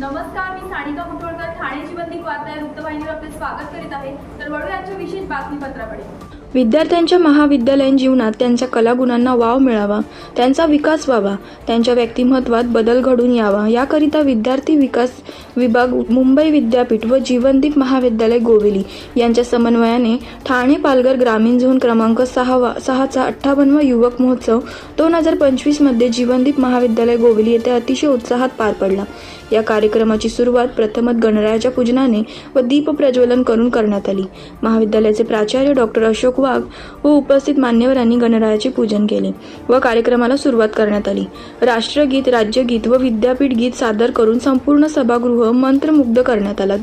नमस्कार मी सानिका मुठोळकर ठाणे जीवनदीप वार्ता या वृत्तवाहिनीवर आपले स्वागत करीत आहे. तर वळूयाच्या विशेष बातमीपत्राकडे. विद्यार्थ्यांच्या महाविद्यालयीन जीवनात त्यांच्या कलागुणांना वाव मिळावा त्यांचा विकास व्हावा त्यांच्या व्यक्तिमत्वात बदल घडून यावा. याकरिता विद्यार्थी विकास विभाग मुंबई विद्यापीठ व जीवनदीप महाविद्यालय गोवेली यांच्या समन्वयाने ठाणे पालघर ग्रामीण झोन क्रमांक सहावा सहाचा अठ्ठावन्नवा युवक महोत्सव दोन हजार पंचवीसमध्ये जीवनदीप महाविद्यालय गोवेली येथे अतिशय उत्साहात पार पडला. या कार्यक्रमाची सुरुवात प्रथमत गणरायाच्या पूजनाने व दीप प्रज्वलन करून करण्यात आली. महाविद्यालयाचे प्राचार्य डॉक्टर अशोक वाघ व उपस्थित मान्यवरांनी गणरायाचे पूजन केले व कार्यक्रमाला सुरुवात करण्यात आली. राष्ट्रगीत राज्यगीत व विद्यापीठ गीत सादर करून संपूर्ण सभागृह मंत्रमुग्ध करण्यात आला.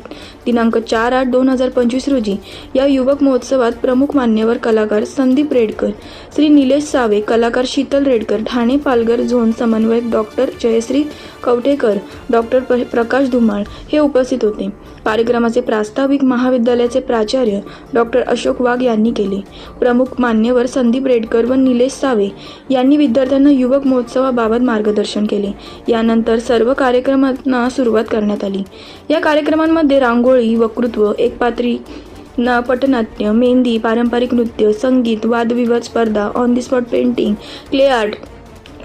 दिनांक चार आठ दोन हजार पंचवीस रोजी या युवक महोत्सवात प्रमुख मान्यवर कलाकार संदीप रेडकर श्री निलेश सावे कलाकार शीतल रेडकर ठाणे पालघर झोन समन्वयक डॉक्टर जयश्री कवठेकर डॉक्टर प्र- प्रकाश धुमाळ हे उपस्थित होते. कार्यक्रमाचे प्रास्ताविक महाविद्यालयाचे प्राचार्य डॉक्टर अशोक वाघ यांनी केले. प्रमुख मान्यवर संदीप रेडकर व निलेश सावे यांनी विद्यार्थ्यांना युवक महोत्सवाबाबत मार्गदर्शन केले. यानंतर सर्व कार्यक्रमांना सुरुवात करण्यात आली. या कार्यक्रमांमध्ये रांगोळी वक्तृत्व एकपात्री न पटनाट्य मेहंदी पारंपरिक नृत्य संगीत वादविवाद स्पर्धा on the spot painting clay art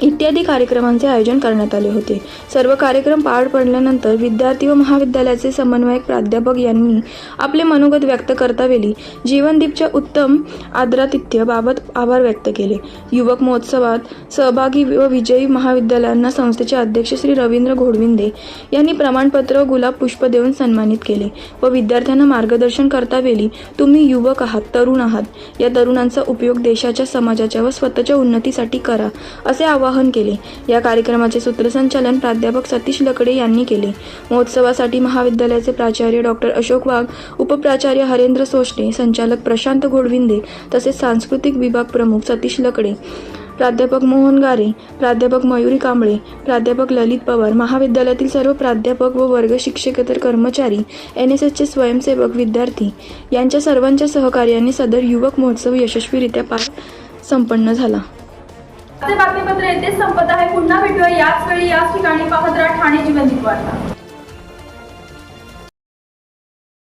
इत्यादी कार्यक्रमांचे आयोजन करण्यात आले होते. सर्व कार्यक्रम पार पडल्यानंतर विद्यार्थी व महाविद्यालयाचे समन्वयक प्राध्यापक यांनी आपले मनोगत व्यक्त करतावेळी जीवनदीपच्या उत्तम आदरातिथ्यबाबत आभार व्यक्त केले. युवक महोत्सवात सहभागी व विजयी महाविद्यालयांना संस्थेचे अध्यक्ष श्री रवींद्र घोडविंदे यांनी प्रमाणपत्र व गुलाब पुष्प देऊन सन्मानित केले व विद्यार्थ्यांना मार्गदर्शन करतावेळी तुम्ही युवक आहात तरुण आहात. या तरुणांचा उपयोग देशाच्या समाजाच्या व स्वतःच्या उन्नतीसाठी करा असे आवाहन केले. या कार्यक्रमाचे सूत्रसंचालन प्राध्यापक सतीश लकडे यांनी केले. महोत्सवासाठी महाविद्यालयाचे प्राचार्य डॉक्टर अशोक वाघ उपप्राचार्य हरेंद्र सोष्टे संचालक प्रशांत घोडविंदे तसेच सांस्कृतिक विभाग प्रमुख सतीश लकडे प्राध्यापक मोहन गारे प्राध्यापक मयुरी कांबळे प्राध्यापक ललित पवार महाविद्यालयातील सर्व प्राध्यापक व वर्ग शिक्षकेतर कर्मचारी एन एस एसचे स्वयंसेवक विद्यार्थी यांच्या सर्वांच्या सहकार्याने सदर युवक महोत्सव यशस्वीरित्या पार संपन्न झाला. बातमीपत्र येथेच संपत आहे. पुन्हा भेटूया याच वेळी याच ठिकाणी. पाहत राहा ठाणे जीवन वार्ता